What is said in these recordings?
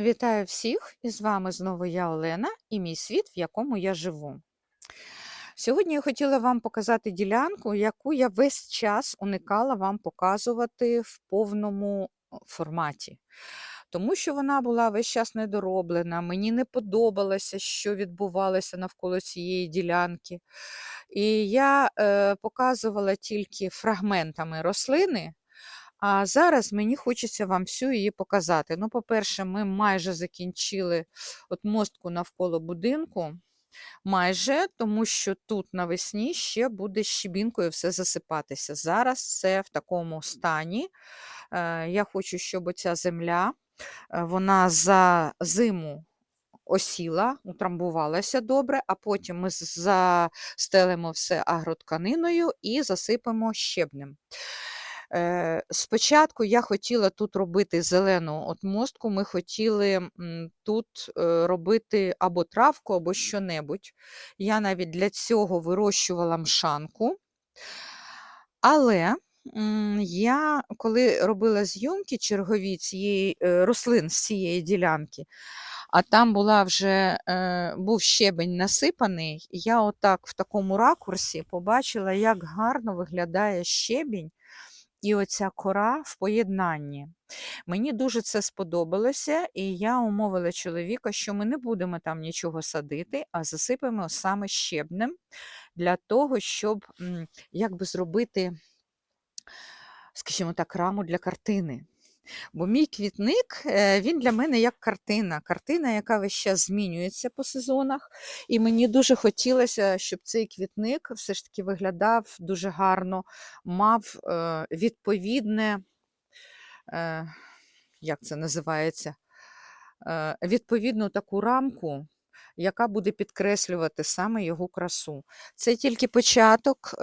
Вітаю всіх! І з вами знову я Олена і мій світ, в якому я живу. Сьогодні я хотіла вам показати ділянку, яку я весь час уникала вам показувати в повному форматі. Тому що вона була весь час недороблена, мені не подобалося, що відбувалося навколо цієї ділянки. І я е, показувала тільки фрагментами рослини, а зараз мені хочеться вам всю її показати. Ну, по-перше, ми майже закінчили от мостку навколо будинку. Майже, тому що тут навесні ще буде щебінкою все засипатися. Зараз це в такому стані. Е, Я хочу, щоб оця земля е, вона за зиму осіла, утрамбувалася добре, а потім ми застелимо все агротканиною і засипемо щебнем. Е, Спочатку я хотіла тут робити зелену от мостку, ми хотіли тут е, робити або травку, або що-небудь. Я навіть для цього вирощувала мшанку. Але я, коли робила зйомки чергові цієї е, рослин з цієї ділянки, а там була вже, був щебень насипаний, я отак в такому ракурсі побачила, як гарно виглядає щебінь і оця кора в поєднанні. Мені дуже це сподобалося, і я умовила чоловіка, що ми не будемо там нічого садити, а засипемо саме щебнем для того, щоб якби зробити, скажімо так, раму для картини. Бо мій квітник, е, він для мене як картина. Картина, яка весь час змінюється по сезонах. І мені дуже хотілося, щоб цей квітник все ж таки виглядав дуже гарно, мав е, відповідне, е, як це називається, відповідну таку рамку, яка буде підкреслювати саме його красу. Це тільки початок.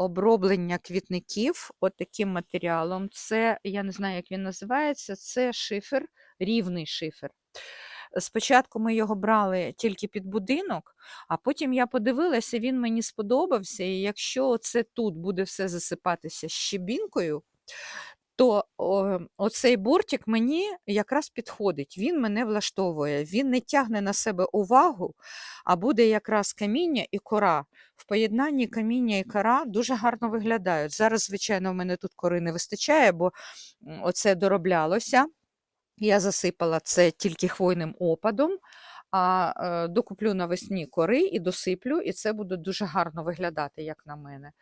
Оброблення квітників от таким матеріалом. Це, я не знаю, як він називається, це шифер, рівний шифер. Спочатку ми його брали тільки під будинок, а потім я подивилася, він мені сподобався. І якщо це тут буде все засипатися щебінкою, то о, оцей бортик мені якраз підходить, він мене влаштовує, він не тягне на себе увагу, а буде якраз каміння і кора. В поєднанні каміння і кора дуже гарно виглядають. Зараз, звичайно, в мене тут кори не вистачає, бо оце дороблялося. Я засипала це тільки хвойним опадом, а е, докуплю навесні кори і досиплю, і це буде дуже гарно виглядати, як на мене.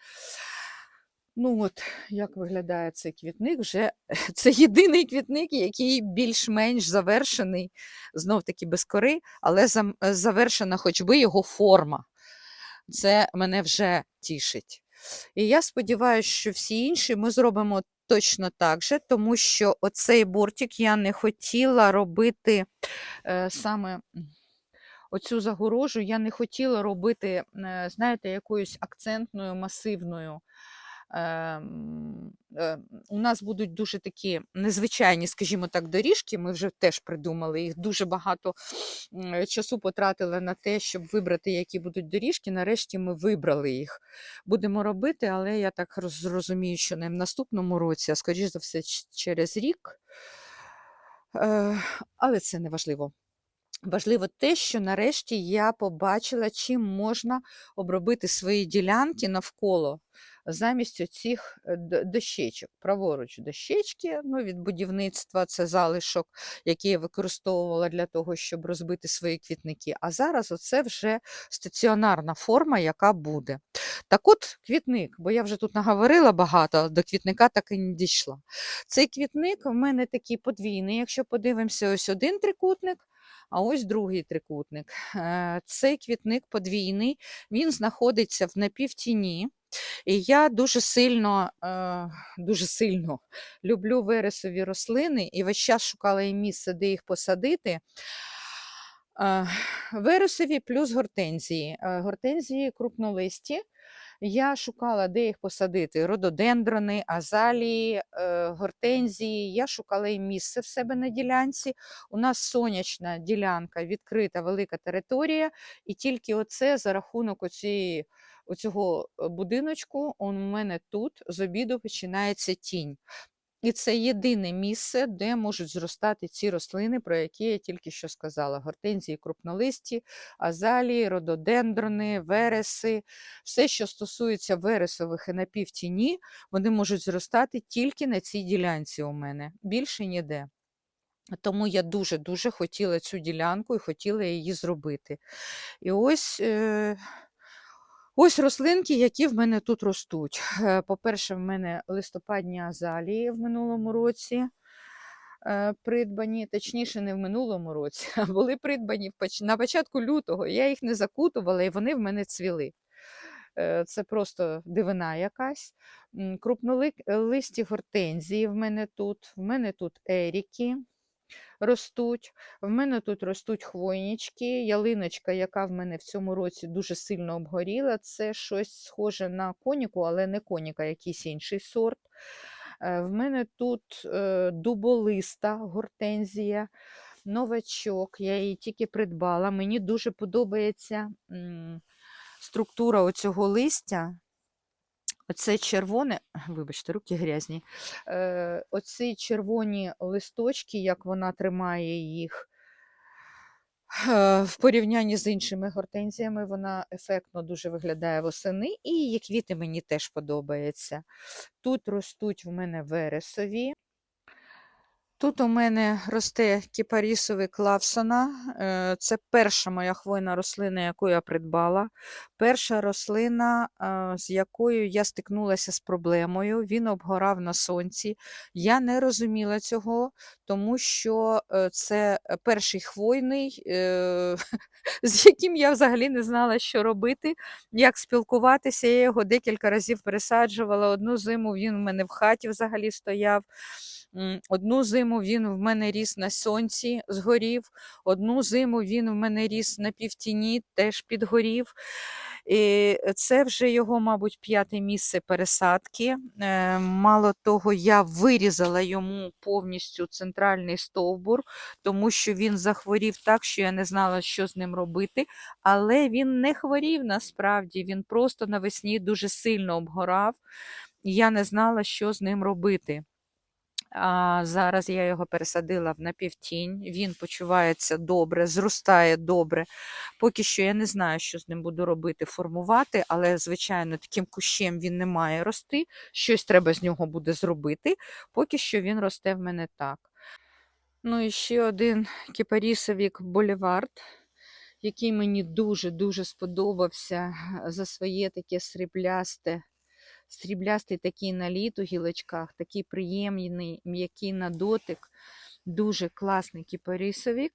Ну от, як виглядає цей квітник, вже це єдиний квітник, який більш-менш завершений, знов таки без кори, але завершена хоч би його форма. Це мене вже тішить. І я сподіваюся, що всі інші ми зробимо точно так же, тому що оцей бортик я не хотіла робити е, саме. Оцю загорожу я не хотіла робити, е, знаєте, якоюсь акцентною, масивною. Ем, е, У нас будуть дуже такі незвичайні, скажімо так, доріжки. Ми вже теж придумали їх. Дуже багато часу потратили на те, щоб вибрати, які будуть доріжки. Нарешті ми вибрали їх. Будемо робити, але я так роз- розумію, що не в наступному році, а скоріш за все, через рік. Е, Але це не важливо. Важливо те, що нарешті я побачила, чим можна обробити свої ділянки навколо замість оцих е, дощечок. Праворуч дощечки ну, від будівництва це залишок, який я використовувала для того, щоб розбити свої квітники. А зараз оце вже стаціонарна форма, яка буде. Так от квітник, бо я вже тут наговорила багато, до квітника так і не дійшла. Цей квітник в мене такий подвійний. Якщо подивимося, ось один трикутник. А ось другий трикутник. Е, Цей квітник подвійний, він знаходиться в напівтіні. І я дуже сильно, е, дуже сильно люблю вересові рослини і весь час шукала їм місце, де їх посадити. Е, Вересові плюс гортензії. Гортензії крупнолисті. Я шукала, де їх посадити: рододендрони, азалії, е, гортензії. Я шукала і місце в себе на ділянці. У нас сонячна ділянка, відкрита велика територія, і тільки оце за рахунок оцієї, У цього будиночку, он у мене тут з обіду починається тінь. І це єдине місце, де можуть зростати ці рослини, про які я тільки що сказала: гортензії, крупнолисті, азалії, рододендрони, вереси. Все, що стосується вересових і напівтіні, вони можуть зростати тільки на цій ділянці у мене, більше ніде. Тому я дуже-дуже хотіла цю ділянку і хотіла її зробити. І ось. Е- Ось рослинки, які в мене тут ростуть. Е, По-перше, в мене листопадні азалії в минулому році е, придбані, точніше, не в минулому році, а були придбані на початку лютого. Я їх не закутувала, і вони в мене цвіли. Е, Це просто дивина якась. Крупнолисті гортензії в мене тут. В мене тут еріки ростуть. В мене тут ростуть хвойнички, ялиночка, яка в мене в цьому році дуже сильно обгоріла. Це щось схоже на коніку, але не коніка, якийсь інший сорт. Е, В мене тут е, дуболиста гортензія, новачок. Я її тільки придбала. Мені дуже подобається структура оцього листя. Оце червоне, вибачте, руки грязні. Е, оці червоні листочки, як вона тримає їх е, в порівнянні з іншими гортензіями, вона ефектно дуже виглядає восени, і її квіти мені теж подобаються. Тут ростуть в мене вересові. Тут у мене росте кіпарісовий клавсона. Е, Це перша моя хвойна рослина, яку я придбала. Перша рослина, е, з якою я стикнулася з проблемою. Він обгорав на сонці. Я не розуміла цього, тому що е, це перший хвойний, з яким я взагалі не знала, що робити, як спілкуватися. Я його декілька разів пересаджувала. Одну зиму він в мене в хаті взагалі стояв. Одну зиму він в мене ріс на сонці, згорів, одну зиму він в мене ріс на півтіні, теж підгорів. І це вже його, мабуть, п'яте місце пересадки. Е, Мало того, я вирізала йому повністю центральний стовбур, тому що він захворів так, що я не знала, що з ним робити. Але він не хворів насправді, він просто навесні дуже сильно обгорав, і я не знала, що з ним робити. А зараз я його пересадила в напівтінь. Він почувається добре, зростає добре. Поки що я не знаю, що з ним буду робити, формувати, але, звичайно, таким кущем він не має рости. Щось треба з нього буде зробити. Поки що він росте в мене так. Ну і ще один кіпарісовік Болівард, який мені дуже-дуже сподобався за своє таке сріблясте сріблястий такий наліт у гілочках, такий приємний, м'який на дотик, дуже класний кіпарисовик,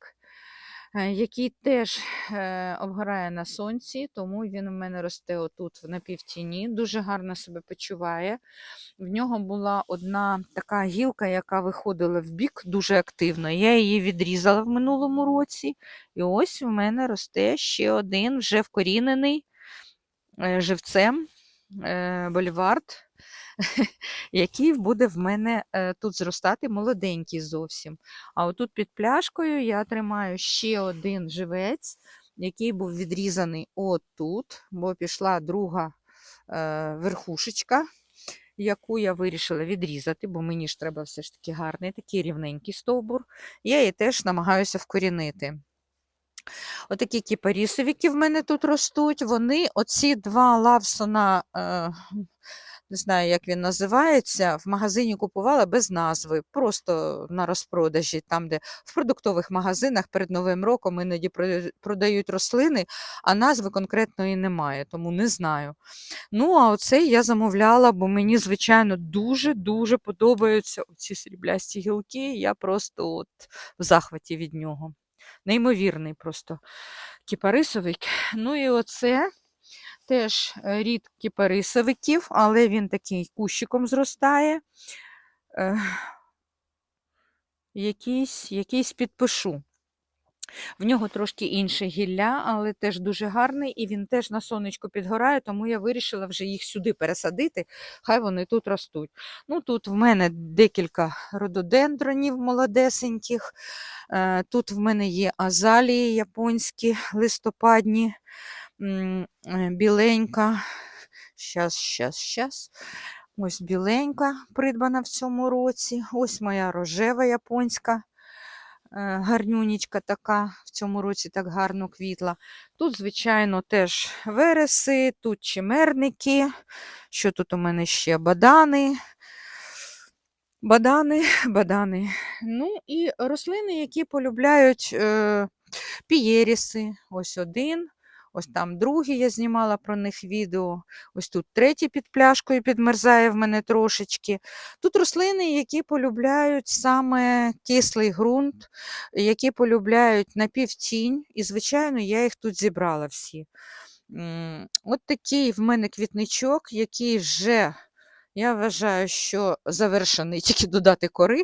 е, який теж е, обгорає на сонці, тому він у мене росте отут на півтіні, дуже гарно себе почуває. В нього була одна така гілка, яка виходила в бік дуже активно. Я її відрізала в минулому році. І ось у мене росте ще один вже вкорінений е, живцем бульвард, який буде в мене е, тут зростати молоденький зовсім. А отут під пляшкою я тримаю ще один живець, який був відрізаний отут, бо пішла друга е, верхушечка. Яку я вирішила відрізати, бо мені ж треба все ж таки гарний, такий рівненький стовбур. Я її теж намагаюся вкорінити. Отакі кіпарісовики в мене тут ростуть. Вони, оці два лавсона, е, не знаю, як він називається, в магазині купувала без назви, просто на розпродажі, там, де в продуктових магазинах перед Новим роком іноді продають рослини, а назви конкретної немає, тому не знаю. Ну, а оцей я замовляла, бо мені, звичайно, дуже-дуже подобаються ці сріблясті гілки. Я просто от в захваті від нього неймовірний просто кіпарисовик. Ну і оце теж рід кіпарисовиків, але він такий кущиком зростає. Якийсь, якийсь підпишу. В нього трошки інше гілля, але теж дуже гарний, і він теж на сонечку підгорає, тому я вирішила вже їх сюди пересадити, хай вони тут ростуть. Ну, Тут в мене декілька рододендронів молодесеньких. Е, Тут в мене є азалії японські листопадні, е, біленька. Щас, щас, щас. Ось біленька, придбана в цьому році. Ось моя рожева японська. Е, Гарнюнічка така в цьому році так гарно квітла. Тут, звичайно, теж вереси, тут чимерники. Що тут у мене ще? Бадани. Бадани, бадани. Ну і рослини, які полюбляють е, пієріси. Ось один, ось там другий, я знімала про них відео. Ось тут третій під пляшкою підмерзає в мене трошечки. Тут рослини, які полюбляють саме кислий ґрунт, які полюбляють напівтінь. І, звичайно, я їх тут зібрала всі. От такий в мене квітничок, який вже, я вважаю, що завершений тільки додати кори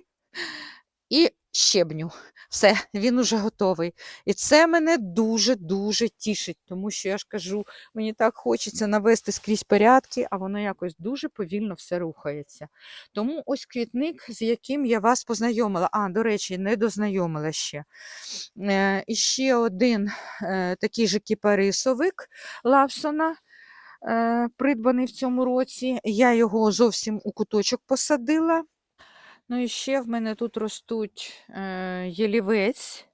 і щебню. Все, він уже готовий. І це мене дуже-дуже тішить, тому що я ж кажу, мені так хочеться навести скрізь порядки, а воно якось дуже повільно все рухається. Тому ось квітник, з яким я вас познайомила. А, до речі, не дознайомила ще. Е, і ще один е, такий же кіпарисовик Лавсона. е, Придбаний в цьому році. Я його зовсім у куточок посадила. Ну і ще в мене тут ростуть е, ялівець.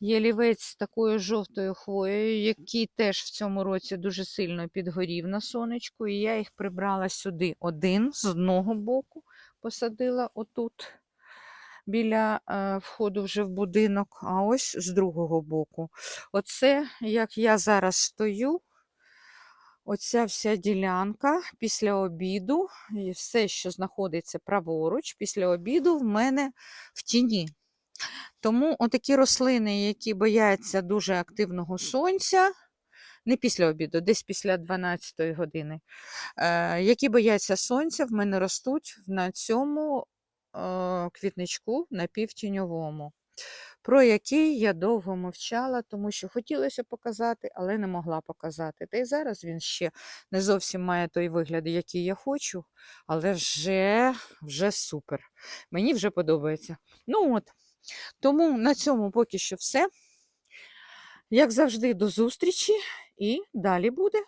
Ялівець з такою жовтою хвоєю, який теж в цьому році дуже сильно підгорів на сонечку. І я їх прибрала сюди один з одного боку, посадила отут біля е, входу вже в будинок, а ось з другого боку. Оце, як я зараз стою, Оця вся ділянка після обіду, і все, що знаходиться праворуч, після обіду в мене в тіні. Тому отакі рослини, які бояться дуже активного сонця, не після обіду, десь після 12 години, е, які бояться сонця, в мене ростуть на цьому е, квітничку напівтіньовому, про який я довго мовчала, тому що хотілося показати, але не могла показати. Та й зараз він ще не зовсім має той вигляд, який я хочу, але вже, вже супер. Мені вже подобається. Ну от, тому на цьому поки що все. Як завжди, до зустрічі і далі буде.